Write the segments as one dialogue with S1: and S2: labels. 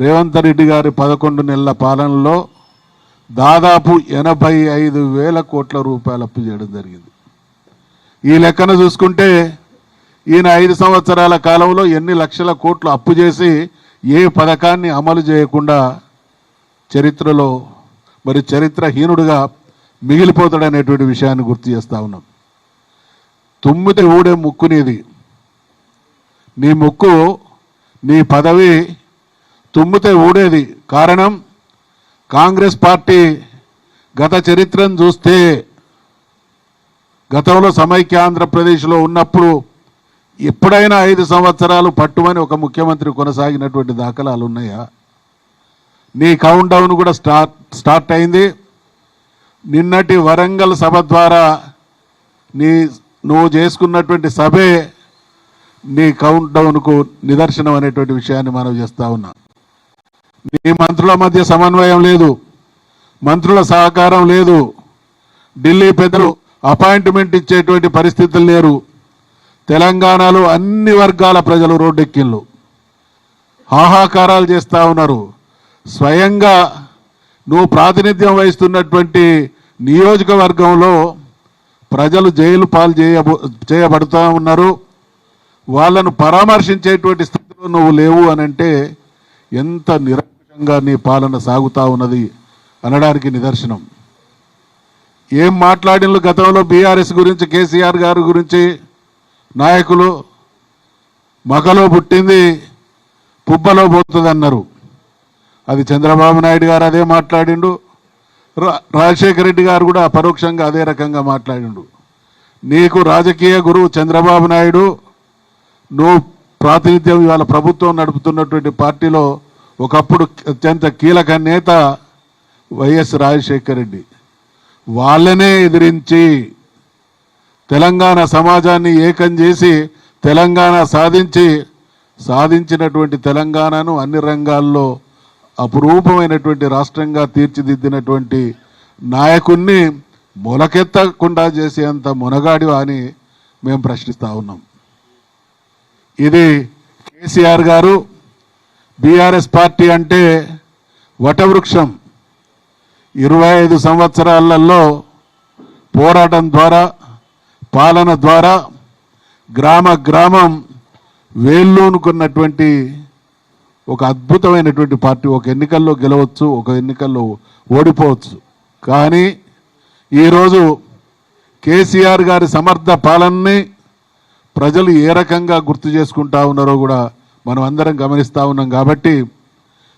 S1: రేవంత్ రెడ్డి గారి పదకొండు నెలల పాలనలో దాదాపు ఎనభై ఐదు వేల కోట్ల రూపాయలు అప్పు చేయడం జరిగింది. ఈ లెక్కన చూసుకుంటే ఈయన ఐదు సంవత్సరాల కాలంలో ఎన్ని లక్షల కోట్లు అప్పు చేసి ఏ పథకాన్ని అమలు చేయకుండా చరిత్రలో మరి చరిత్రహీనుడుగా మిగిలిపోతాడనేటువంటి విషయాన్ని గుర్తు చేస్తా ఉన్నాం. తుమ్మితే ఊడే ముక్కునేది. నీ ముక్కు నీ పదవి తుమ్మితే ఊడేది. కారణం? కాంగ్రెస్ పార్టీ గత చరిత్రను చూస్తే గతంలో సమైక్య ఆంధ్రప్రదేశ్లో ఉన్నప్పుడు ఎప్పుడైనా ఐదు సంవత్సరాలు పట్టుమని ఒక ముఖ్యమంత్రి కొనసాగినటువంటి దాఖలాలు ఉన్నాయా? నీ కౌంట్ డౌన్ కూడా స్టార్ట్ స్టార్ట్ అయింది. నిన్నటి వరంగల్ సభ ద్వారా నీ నువ్వు చేసుకున్నటువంటి సభే నీ కౌంట్ డౌన్కు నిదర్శనం అనేటువంటి విషయాన్ని మనం చేస్తూ ఉన్నాం. నీ మంత్రుల మధ్య సమన్వయం లేదు. మంత్రుల సహకారం లేదు. ఢిల్లీ పెద్దలు అపాయింట్మెంట్ ఇచ్చేటువంటి పరిస్థితులు లేరు. తెలంగాణలో అన్ని వర్గాల ప్రజలు రోడ్డెక్కిళ్ళు. హాహాకారాలు చేస్తూ ఉన్నారు. స్వయంగా నువ్వు ప్రాతినిధ్యం వహిస్తున్నటువంటి నియోజకవర్గంలో ప్రజలు జైలు పాలు చేయబో చేయబడుతూ ఉన్నారు. వాళ్ళను పరామర్శించేటువంటి స్థితిలో నువ్వు లేవు అని అంటే ఎంత నిరంకుశంగా నీ పాలన సాగుతా ఉన్నది అనడానికి నిదర్శనం. ఏం మాట్లాడిన గతంలో బీఆర్ఎస్ గురించి కేసీఆర్ గారి గురించి? నాయకులు మగలో పుట్టింది పుబ్బలో పోతుంది అన్నారు అది చంద్రబాబు నాయుడు గారు అదే మాట్లాడిండు. రా- రాజశేఖర రెడ్డి గారు కూడా పరోక్షంగా అదే రకంగా మాట్లాడిండు. నీకు రాజకీయ గురువు చంద్రబాబు నాయుడు నువ్వు ప్రాతినిధ్యం ఇవాళ ప్రభుత్వం నడుపుతున్నటువంటి పార్టీలో ఒకప్పుడు అత్యంత కీలక నేత వైఎస్ రాజశేఖర్ రెడ్డి. వాళ్ళనే ఎదిరించి తెలంగాణ సమాజాన్ని ఏకం చేసి తెలంగాణ సాధించి సాధించినటువంటి తెలంగాణను అన్ని రంగాల్లో అపురూపమైనటువంటి రాష్ట్రంగా తీర్చిదిద్దినటువంటి నాయకుణ్ణి మొలకెత్తకుండా చేసేంత మునగాడి అని మేము ప్రశ్నిస్తూ ఉన్నాం. ఇది కేసీఆర్ గారు బీఆర్ఎస్ పార్టీ అంటే వటవృక్షం. ఇరవై ఐదు సంవత్సరాలలో పోరాటం ద్వారా పాలన ద్వారా గ్రామ గ్రామం వేళ్ళూనుకున్నటువంటి ఒక అద్భుతమైనటువంటి పార్టీ. ఒక ఎన్నికల్లో గెలవచ్చు ఒక ఎన్నికల్లో ఓడిపోవచ్చు. కానీ ఈరోజు కేసీఆర్ గారి సమర్థ పాలనని ప్రజలు ఏ రకంగా గుర్తు చేసుకుంటా ఉన్నారో కూడా మనం అందరం గమనిస్తూ ఉన్నాం కాబట్టి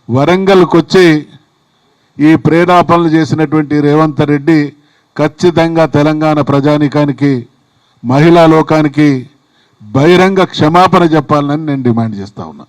S1: వరంగల్కి వచ్చి ఈ ప్రేరాపణలు చేసినటువంటి రేవంత్ రెడ్డి ఖచ్చితంగా తెలంగాణ ప్రజానీకానికి మహిళా లోకానికి బహిరంగ క్షమాపణ చెప్పాలని నేను డిమాండ్ చేస్తా ఉన్నా.